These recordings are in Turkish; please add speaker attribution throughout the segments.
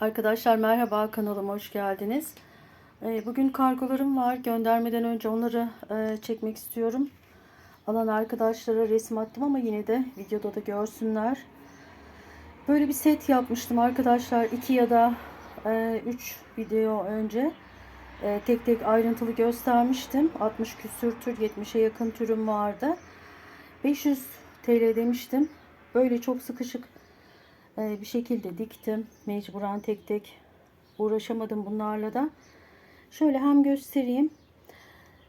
Speaker 1: Arkadaşlar merhaba kanalıma hoş geldiniz. Ee, Bugün kargolarım var. Göndermeden önce onları e, çekmek istiyorum. Alan arkadaşlara resim attım ama yine de videoda da görsünler. Böyle bir set yapmıştım arkadaşlar. 2 ya da 3 video önce. E, Tek tek ayrıntılı göstermiştim. 60 küsür tür 70'e yakın türüm vardı. 500 TL demiştim. Böyle çok sıkışık e, bir şekilde diktim. Mecburen tek tek uğraşamadım bunlarla da. Şöyle hem göstereyim.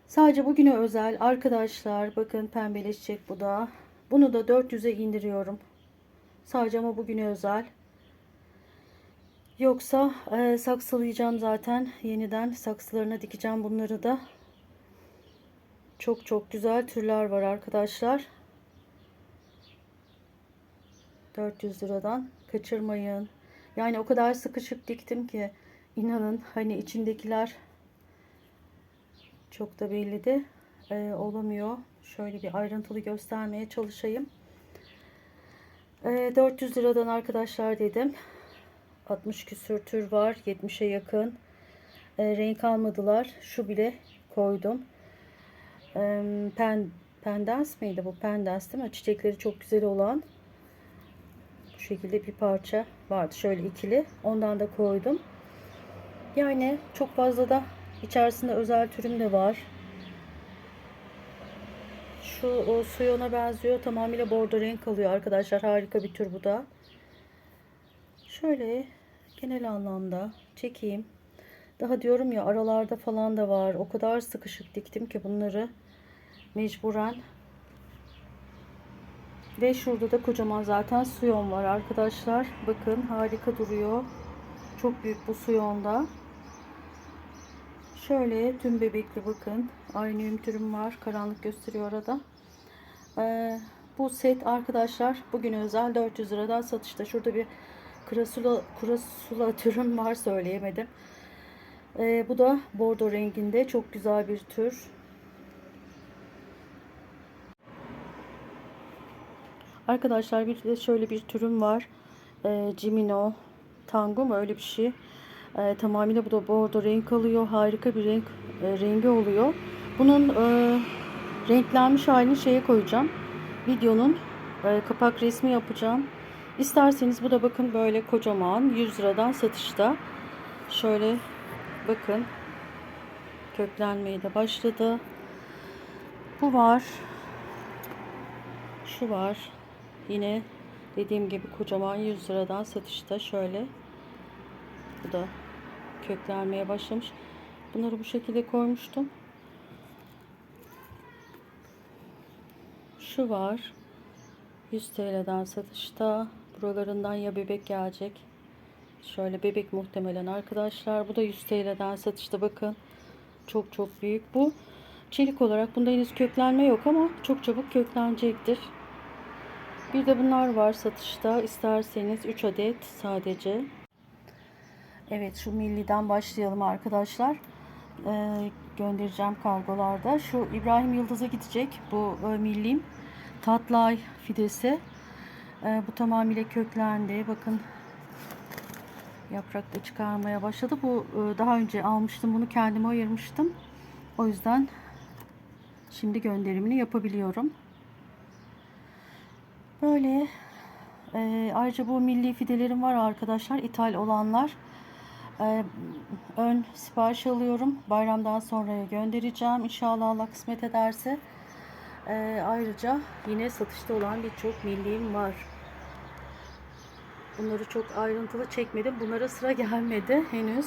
Speaker 1: Sadece bugüne özel arkadaşlar bakın pembeleşecek bu da. Bunu da 400'e indiriyorum. Sadece ama bugüne özel. Yoksa e, saksılayacağım zaten. Yeniden saksılarına dikeceğim bunları da. Çok çok güzel türler var arkadaşlar. 400 liradan kaçırmayın. Yani o kadar sıkışık diktim ki inanın hani içindekiler çok da belli de e, olamıyor. Şöyle bir ayrıntılı göstermeye çalışayım. E, 400 liradan arkadaşlar dedim. 60 küsür tür var. 70'e yakın. E, renk almadılar. Şu bile koydum. E, pen, pendens miydi bu? Pendens değil mi? Çiçekleri çok güzel olan şekilde bir parça vardı. Şöyle ikili. Ondan da koydum. Yani çok fazla da içerisinde özel türüm de var. Şu o suyona benziyor. Tamamıyla bordo renk alıyor arkadaşlar. Harika bir tür bu da. Şöyle genel anlamda çekeyim. Daha diyorum ya aralarda falan da var. O kadar sıkışık diktim ki bunları mecburen ve şurada da kocaman zaten suyon var arkadaşlar. Bakın harika duruyor. Çok büyük bu suyonda. Şöyle tüm bebekli bakın. Aynı ümtürüm var. Karanlık gösteriyor arada. Ee, bu set arkadaşlar bugün özel 400 liradan satışta. Şurada bir krasula, krasula türüm var söyleyemedim. Ee, bu da bordo renginde. Çok güzel bir tür. Arkadaşlar bir de şöyle bir türüm var. E, Cimino Tango mu öyle bir şey. E, tamamıyla bu da bordo renk alıyor. Harika bir renk e, rengi oluyor. Bunun e, renklenmiş halini şeye koyacağım. Videonun e, kapak resmi yapacağım. İsterseniz bu da bakın böyle kocaman 100 liradan satışta. Şöyle bakın köklenmeye de başladı. Bu var. Şu var. Yine dediğim gibi kocaman 100 liradan satışta şöyle. Bu da köklenmeye başlamış. Bunları bu şekilde koymuştum. Şu var. 100 TL'den satışta. Buralarından ya bebek gelecek. Şöyle bebek muhtemelen arkadaşlar. Bu da 100 TL'den satışta bakın. Çok çok büyük. Bu çelik olarak bunda henüz köklenme yok ama çok çabuk köklenecektir. Bir de bunlar var satışta. İsterseniz 3 adet sadece. Evet şu milliden başlayalım arkadaşlar. Ee, göndereceğim kargolarda. Şu İbrahim Yıldız'a gidecek bu e, millim. Tatlay fidesi. Ee, bu tamamıyla köklendi. Bakın yaprak da çıkarmaya başladı. Bu e, daha önce almıştım. Bunu kendime ayırmıştım. O yüzden şimdi gönderimini yapabiliyorum. Böyle e, ayrıca bu milli fidelerim var arkadaşlar. ithal olanlar. E, ön sipariş alıyorum. Bayramdan sonraya göndereceğim. İnşallah Allah kısmet ederse. E, ayrıca yine satışta olan birçok milliğim var. Bunları çok ayrıntılı çekmedim. Bunlara sıra gelmedi henüz.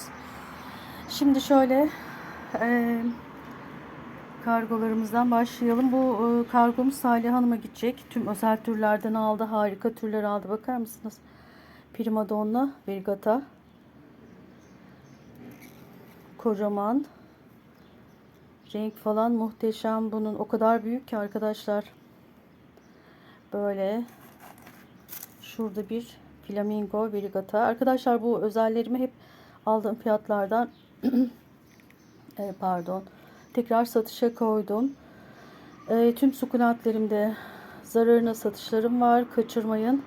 Speaker 1: Şimdi şöyle eee kargolarımızdan başlayalım. Bu e, kargomuz Salih Hanım'a gidecek. Tüm özel türlerden aldı. Harika türler aldı. Bakar mısınız? Primadonna, Vergata. Kocaman. Renk falan muhteşem. Bunun o kadar büyük ki arkadaşlar. Böyle. Şurada bir flamingo, Vergata. Arkadaşlar bu özellerimi hep aldığım fiyatlardan e, pardon tekrar satışa koydum. E, tüm sukulentlerimde zararına satışlarım var. Kaçırmayın.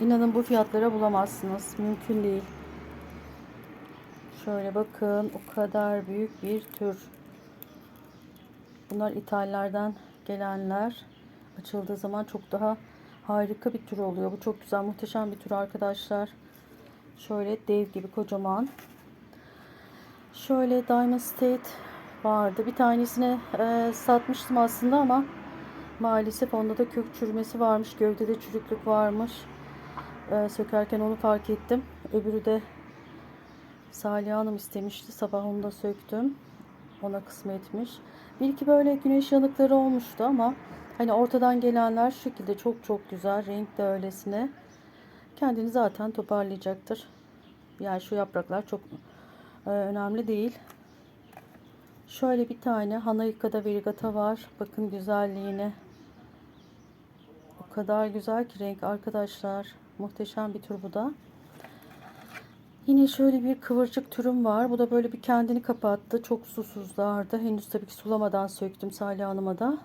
Speaker 1: İnanın bu fiyatlara bulamazsınız. Mümkün değil. Şöyle bakın o kadar büyük bir tür. Bunlar ithallerden gelenler. Açıldığı zaman çok daha harika bir tür oluyor. Bu çok güzel, muhteşem bir tür arkadaşlar. Şöyle dev gibi kocaman. Şöyle Diamond State vardı. Bir tanesini e, satmıştım aslında ama maalesef onda da kök çürümesi varmış. Gövdede çürüklük varmış. E, sökerken onu fark ettim. Öbürü de Salih Hanım istemişti. Sabah onu da söktüm. Ona kısmetmiş. Bir iki böyle güneş yanıkları olmuştu ama hani ortadan gelenler şu şekilde çok çok güzel. Renk de öylesine. Kendini zaten toparlayacaktır. Yani şu yapraklar çok e, önemli değil. Şöyle bir tane Hanayika'da verigata var. Bakın güzelliğine. O kadar güzel ki renk arkadaşlar. Muhteşem bir tür bu da. Yine şöyle bir kıvırcık türüm var. Bu da böyle bir kendini kapattı. Çok susuzlardı. Henüz tabii ki sulamadan söktüm Salih Hanım'a da.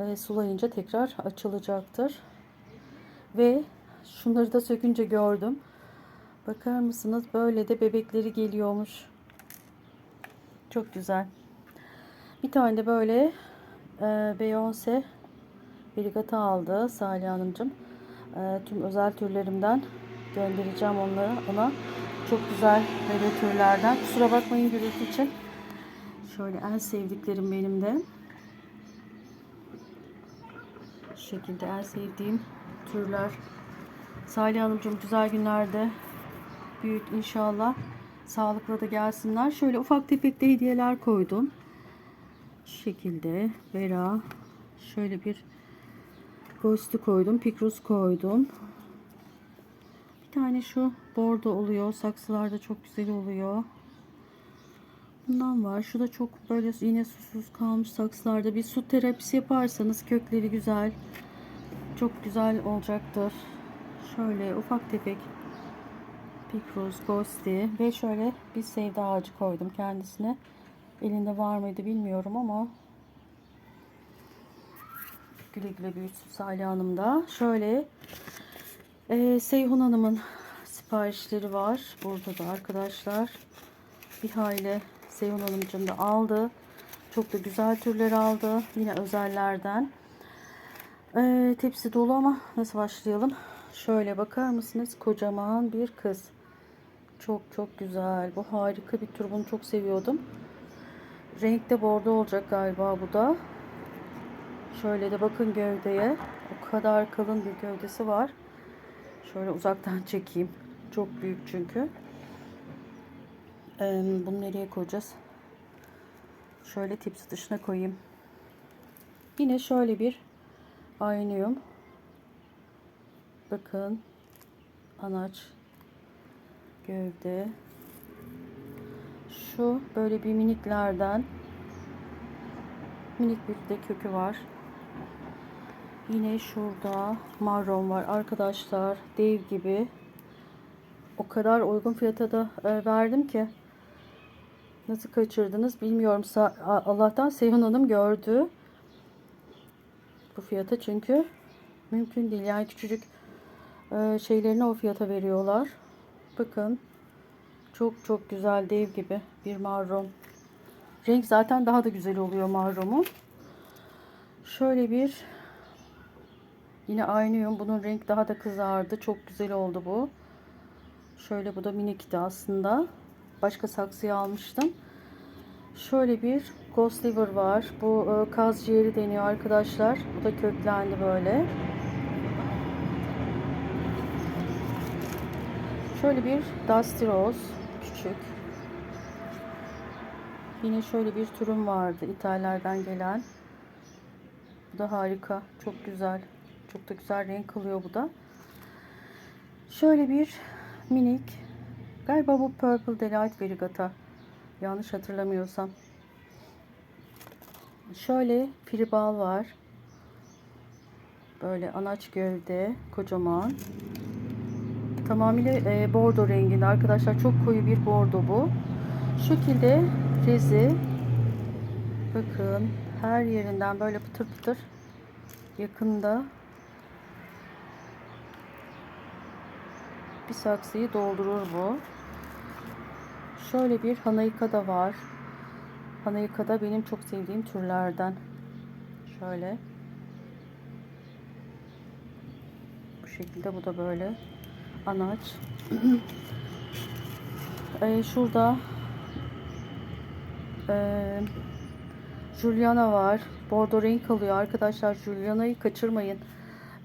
Speaker 1: E, sulayınca tekrar açılacaktır. Ve şunları da sökünce gördüm. Bakar mısınız? Böyle de bebekleri geliyormuş. Çok güzel. Bir tane de böyle e, Beyoncé Brigata aldı Salih Hanımcığım. E, tüm özel türlerimden göndereceğim onları ona. Çok güzel böyle türlerden. Kusura bakmayın gürültü için. Şöyle en sevdiklerim benim de. Şu şekilde en sevdiğim türler. Salih Hanımcığım güzel günlerde büyüt inşallah. Sağlıkla da gelsinler. Şöyle ufak tefek de hediyeler koydum. Şu şekilde Vera şöyle bir Ghost'u koydum. Pikrus koydum. Bir tane şu bordo oluyor. Saksılarda çok güzel oluyor. Bundan var. Şu da çok böyle yine susuz kalmış saksılarda. Bir su terapisi yaparsanız kökleri güzel. Çok güzel olacaktır. Şöyle ufak tefek Pikruz, Ghosty ve şöyle bir sevda ağacı koydum kendisine. Elinde var mıydı bilmiyorum ama güle güle büyütsün Salih Hanım da. Şöyle e, Seyhun Hanım'ın siparişleri var. Burada da arkadaşlar. Bir hayli Seyhun Hanımcığım da aldı. Çok da güzel türler aldı. Yine özellerden. E, tepsi dolu ama nasıl başlayalım? Şöyle bakar mısınız? Kocaman bir kız. Çok çok güzel. Bu harika bir tür. Bunu çok seviyordum. Renkte bordo olacak galiba bu da. Şöyle de bakın gövdeye. O kadar kalın bir gövdesi var. Şöyle uzaktan çekeyim. Çok büyük çünkü. Ee, bunu nereye koyacağız? Şöyle tips dışına koyayım. Yine şöyle bir aynıyım. Bakın anaç gövde. Şu böyle bir miniklerden minik bir de kökü var. Yine şurada marron var. Arkadaşlar dev gibi. O kadar uygun fiyata da e, verdim ki. Nasıl kaçırdınız bilmiyorum. Allah'tan Seyhan Hanım gördü bu fiyata çünkü mümkün değil. Yani küçücük e, şeylerini o fiyata veriyorlar Bakın. Çok çok güzel dev gibi bir marron. Renk zaten daha da güzel oluyor marromu. Şöyle bir yine aynı yön. Bunun renk daha da kızardı. Çok güzel oldu bu. Şöyle bu da minikti aslında. Başka saksıya almıştım. Şöyle bir ghost liver var. Bu e, kaz ciğeri deniyor arkadaşlar. Bu da köklendi böyle. Şöyle bir Dusty Rose küçük. Yine şöyle bir türüm vardı İtalyanlardan gelen. Bu da harika. Çok güzel. Çok da güzel renk alıyor bu da. Şöyle bir minik. Galiba bu Purple Delight Verigata. Yanlış hatırlamıyorsam. Şöyle piribal var. Böyle anaç gövde. Kocaman. Tamamıyla e, bordo renginde arkadaşlar. Çok koyu bir bordo bu. Şekilde rezi bakın her yerinden böyle pıtır pıtır yakında bir saksıyı doldurur bu. Şöyle bir Hanayika da var. Hanayika da benim çok sevdiğim türlerden. Şöyle. Bu şekilde bu da böyle anaç. Ee, şurada ee, Juliana var. Bordo renk alıyor arkadaşlar. Juliana'yı kaçırmayın.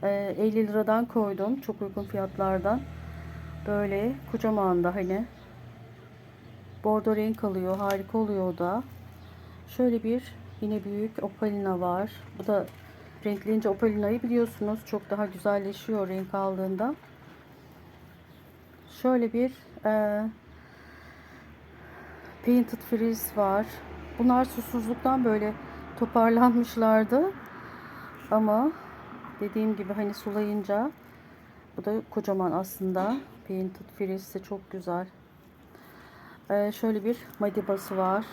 Speaker 1: Ee, 50 liradan koydum. Çok uygun fiyatlardan. Böyle kocaman da hani. Bordo renk alıyor. Harika oluyor da. Şöyle bir yine büyük opalina var. Bu da renklenince opalinayı biliyorsunuz. Çok daha güzelleşiyor renk aldığında. Şöyle bir e, Painted Freeze var. Bunlar susuzluktan böyle toparlanmışlardı. Ama dediğim gibi hani sulayınca bu da kocaman aslında. Painted Freeze de çok güzel. Ee, şöyle bir madibası var.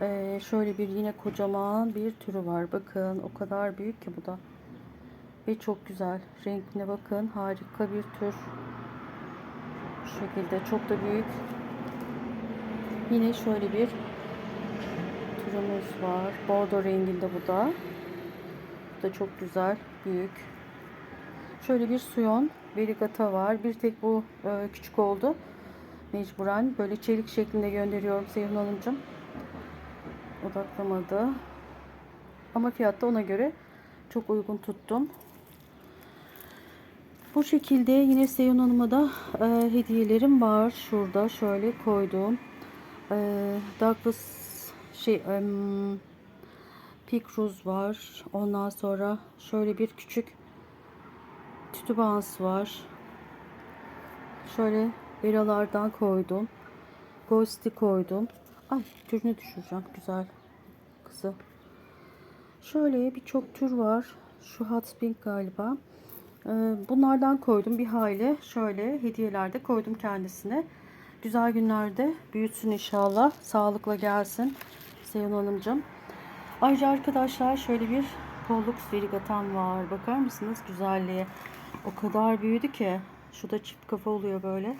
Speaker 1: Ee, şöyle bir yine kocaman bir türü var. Bakın o kadar büyük ki bu da. Ve çok güzel. Renkine bakın. Harika bir tür. Bu şekilde çok da büyük. Yine şöyle bir türümüz var. Bordo renginde bu da. Bu da çok güzel. Büyük. Şöyle bir suyon verigata var. Bir tek bu e, küçük oldu. Mecburen böyle çelik şeklinde gönderiyorum Sevim Hanımcığım. Odaklamadı. Ama fiyatta ona göre çok uygun tuttum. Bu şekilde yine Seyun Hanım'a da e, hediyelerim var. Şurada şöyle koydum. E, Douglas şey em, Pikruz var. Ondan sonra şöyle bir küçük tütübans var. Şöyle beralardan koydum. Ghost'i koydum. Ay türünü düşüreceğim. Güzel kızı. Şöyle birçok tür var. Şu hot pink galiba. Ee, Bunlardan koydum bir hayli. Şöyle hediyelerde koydum kendisine. Güzel günlerde büyütsün inşallah. Sağlıkla gelsin. Seyhan Hanımcığım. Ayrıca arkadaşlar şöyle bir Pollux verigatan var. Bakar mısınız güzelliğe? O kadar büyüdü ki. Şu da çift kafa oluyor böyle.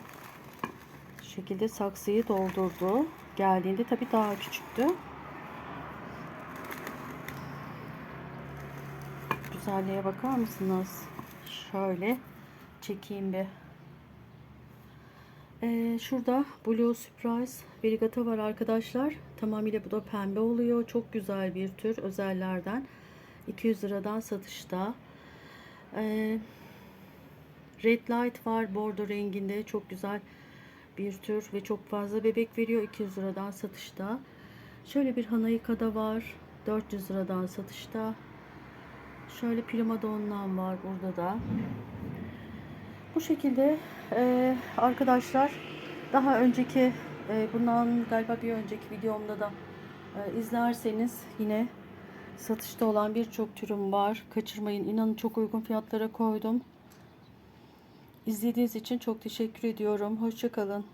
Speaker 1: Şu şekilde saksıyı doldurdu. Geldiğinde tabii daha küçüktü. Güzelliğe bakar mısınız? Şöyle çekeyim bir. Ee, şurada Blue Surprise Verigata var arkadaşlar. Tamamıyla bu da pembe oluyor. Çok güzel bir tür özellerden. 200 liradan satışta. Ee, Red Light var bordo renginde. Çok güzel bir tür ve çok fazla bebek veriyor. 200 liradan satışta. Şöyle bir Hanayika'da var. 400 liradan satışta. Şöyle primadonnan var burada da. Bu şekilde e, arkadaşlar daha önceki e, bundan galiba bir önceki videomda da e, izlerseniz yine satışta olan birçok türüm var. Kaçırmayın. İnanın çok uygun fiyatlara koydum. İzlediğiniz için çok teşekkür ediyorum. Hoşçakalın.